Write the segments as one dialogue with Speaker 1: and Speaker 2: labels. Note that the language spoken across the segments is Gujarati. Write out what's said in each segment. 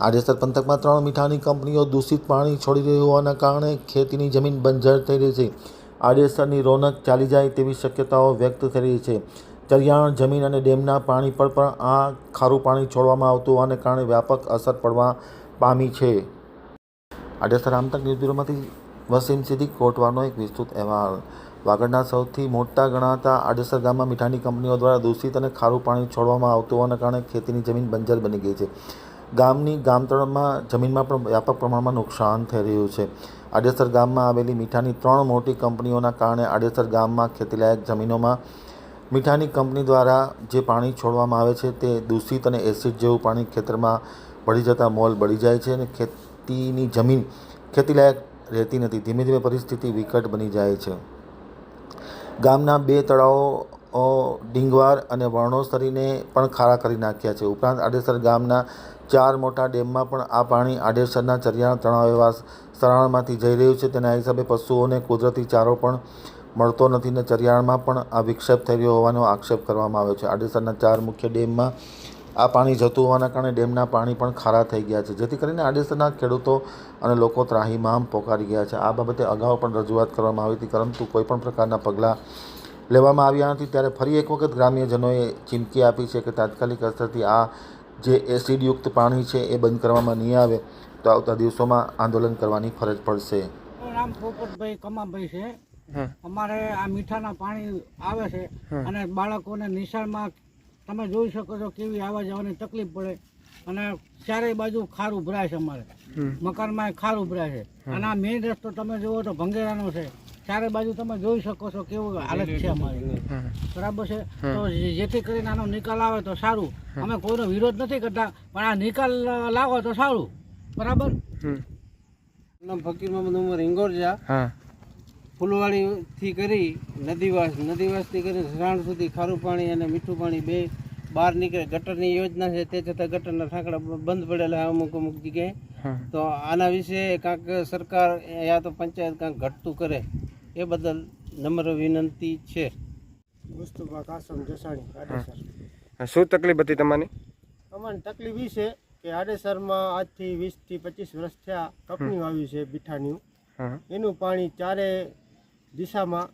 Speaker 1: આડેસર પંથકમાં ત્રણ મીઠાની કંપનીઓ દૂષિત પાણી છોડી રહી હોવાના કારણે ખેતીની જમીન બંજર થઈ રહી છે. આડેસરની રોનક ચાલી જાય તેવી શક્યતાઓ વ્યક્ત થઈ રહી છે. ચરિયાણ જમીન અને ડેમના પાણી પર પણ આ ખારું પાણી છોડવામાં આવતું હોવાને કારણે વ્યાપક અસર પડવા પામી છે. આડેસર આમતક ન્યૂઝ બ્યુરોમાંથી વસીમ સિદ્દીક કોટવાનો એક વિસ્તૃત અહેવાલ. વાગડના સૌથી મોટા ગણાતા આડેસર ગામમાં મીઠાની કંપનીઓ દ્વારા દૂષિત અને ખારું પાણી છોડવામાં આવતું હોવાના કારણે ખેતીની જમીન બંજર બની ગઈ છે. ગામની ગામતળમાં જમીનમાં પણ વ્યાપક પ્રમાણમાં નુકસાન થઈ રહ્યું છે. આડેસર ગામમાં આવેલી મીઠાની ત્રણ મોટી કંપનીઓના કારણે આડેસર ગામમાં ખેતીલાયક જમીનોમાં મીઠાની કંપની દ્વારા જે પાણી છોડવામાં આવે છે તે દૂષિત અને એસિડ જેવું પાણી ખેતરમાં ભળી જતાં મોલ બળી જાય છે અને ખેતીની જમીન ખેતીલાયક રહેતી નથી. ધીમે ધીમે પરિસ્થિતિ વિકટ બની જાય છે. ગામના બે તળાવો ડીંગવાર અને વર્ણોસરીને પણ ખારા કરી નાખ્યા છે. ઉપરાંત આડેસર ગામના ચાર મોટા ડેમમાં પણ આ પાણી આડેસરના ચરિયાણ તળાવ એવા સરાણમાંથી જઈ રહ્યું છે. તેના હિસાબે પશુઓને કુદરતી ચારો પણ મળતો નથી ને ચરિયાણમાં પણ આ વિક્ષેપ થઈ રહ્યો હોવાનો આક્ષેપ કરવામાં આવ્યો છે. આડેસરના ચાર મુખ્ય ડેમમાં આ પાણી જતું હોવાના કારણે ડેમના પાણી પણ ખારા થઈ ગયા છે. જેથી કરીને આડેસરના ખેડૂતો અને લોકો ત્રાહીમામ પોકારી ગયા છે. આ બાબતે અગાઉ પણ રજૂઆત કરવામાં આવી હતી, પરંતુ કોઈપણ પ્રકારના પગલાં લેવામાં આવ્યા નથી ત્યારે ફરી એક વખત ગ્રામ્યજનોએ ચીમકી આપી છે કે તાત્કાલિક અસરથી આ જે એસિડયુક્ત પાણી છે એ બંધ કરવામાં નહીં આવે. તો આવતા દિવસોમાં આંદોલન કરવાની ફરજ પડશે.
Speaker 2: નામ પોપટભાઈ કમાભાઈ છે. અમારે આ મીઠાના પાણી આવે છે અને બાળકોને નિશાળમાં તમે જોઈ શકો છો કેવી આવવા જવાની તકલીફ પડે. અને ચારેય બાજુ ખાર ઉભરાય છે અમારે. મકાનમાં ખાર ઉભરાય છે. અને આ મેઇન રસ્તો તમે જુઓ તો ભંગેરાનો છે. ચારે બાજુ તમે જોઈ શકો છો કેવું હાલત છે અમારી. બરાબર છે? તો જેથી કરીને આનો નિકાલ આવે તો સારું. અમે કોઈનો વિરોધ નથી કરતા પણ આ નિકાલ લાવો તો સારું. બરાબર?
Speaker 3: હમ.
Speaker 4: નામ ફકીર મોહમ્મદ ઉમર ઇંગોરજા
Speaker 3: ફૂલવાડી
Speaker 4: થી કરી નદીવાસ નદીવાસથી કરી રાણ સુધી ખારું પાણી અને મીઠું પાણી બે બહાર નીકળે. ગટરની યોજના છે તે છતાં ગટરના ઠાકડા બંધ પડેલા અમુક અમુક જગ્યાએ. તો આના વિશે કાંક સરકાર યા તો પંચાયત કાંક ઘટતું કરે. એ બદલ નમ્ર વિનંતી છે. મુસ્તુફા કાસમ જસાણી આડેસર.
Speaker 3: શું તકલીફ હતી તમારી?
Speaker 4: અમારી તકલીફ એ છે કે આડેસરમાં આજથી વીસથી પચીસ વર્ષ થયા કંપનીઓ આવી છે બીઠાની એનું પાણી ચારે દિશામાં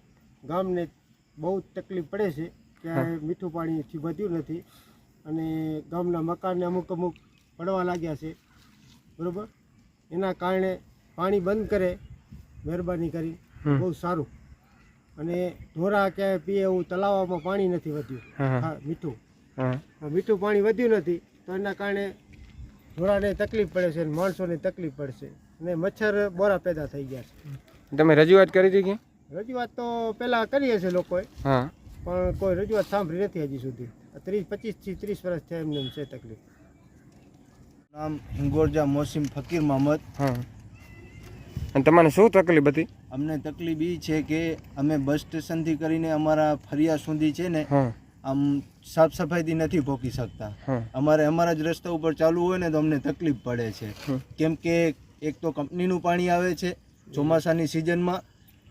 Speaker 4: ગામને બહુ જ તકલીફ પડે છે. કે આ મીઠું પાણીથી વધ્યું નથી. અને ગામના મકાનને અમુક અમુક પડવા લાગ્યા છે. બરાબર? એના કારણે પાણી બંધ કરે મહેરબાની કરી. બહુ સારું. અને ઢોરા ક્યાંય પીએ એવું તલાવમાં પાણી નથી વધ્યું.
Speaker 3: હા
Speaker 4: હા. મીઠું. મીઠું પાણી વધ્યું નથી તો એના કારણે ઢોરાને તકલીફ પડે છે અને માણસોને તકલીફ પડશે અને મચ્છર બોરા પેદા થઈ ગયા છે.
Speaker 3: તમે રજૂઆત કરી હતી કે?
Speaker 4: રજૂઆત તો પહેલાં કરીએ છે લોકોએ પણ કોઈ રજૂઆત સાંભળી નથી હજી સુધી. ત્રીસ પચીસથી ત્રીસ વર્ષ થયા એમને છે તકલીફ.
Speaker 5: નામ હિંગોરજા મોસીમ ફકીર મોહમ્મદ.
Speaker 3: હા. અને તમને શું તકલીફ હતી?
Speaker 5: અમને તકલીફ એ છે કે અમે બસ સ્ટેશનથી કરીને અમારા ફરિયા સુધી છે ને આમ સાફ સફાઈથી નથી ભોકી શકતા. અમારે અમારા જ રસ્તા ઉપર ચાલુ હોય ને તો અમને તકલીફ પડે છે. કેમ કે એક તો કંપનીનું પાણી આવે છે ચોમાસાની સિઝનમાં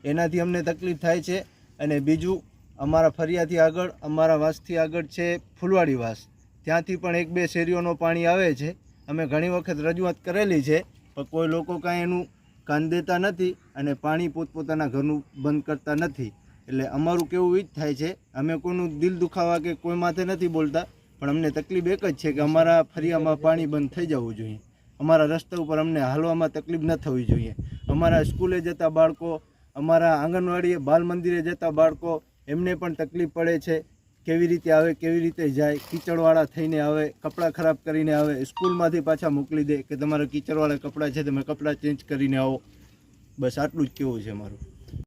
Speaker 5: એનાથી અમને તકલીફ થાય છે. અને બીજું અમારા ફરિયાથી આગળ અમારા વાસથી આગળ છે ફૂલવાડી વાસ. ત્યાંથી પણ એક બે શેરીઓનો પાણી આવે છે. અમે ઘણી વખત રજૂઆત કરેલી છે પણ કોઈ લોકો કાંઈ એનું કાન દેતા નથી અને પાણી પોતપોતાના ઘરનું બંધ કરતા નથી. એટલે અમારું કેવું એ જ થાય છે, અમે કોઈનું દિલ દુખાવા કે કોઈ માથે નથી બોલતા, પણ અમને તકલીફ એક જ છે કે અમારા ફરિયામાં પાણી બંધ થઈ જવું જોઈએ. અમારા રસ્તા ઉપર અમને હાલવામાં તકલીફ ન થવી જોઈએ. અમારા સ્કૂલે જતા બાળકો, અમારા આંગણવાડીએ બાલ મંદિરે જતા બાળકો, એમને પણ તકલીફ પડે છે. કેવી રીતે આવે, કેવી રીતે જાય, કીચડવાળા થઈને આવે, કપડાં ખરાબ કરીને આવે, સ્કૂલમાંથી પાછા મોકલી દે કે તમારા કીચડવાળા કપડાં છે, તમે કપડાં ચેન્જ કરીને આવો. બસ આટલું જ કેવું છે મારું.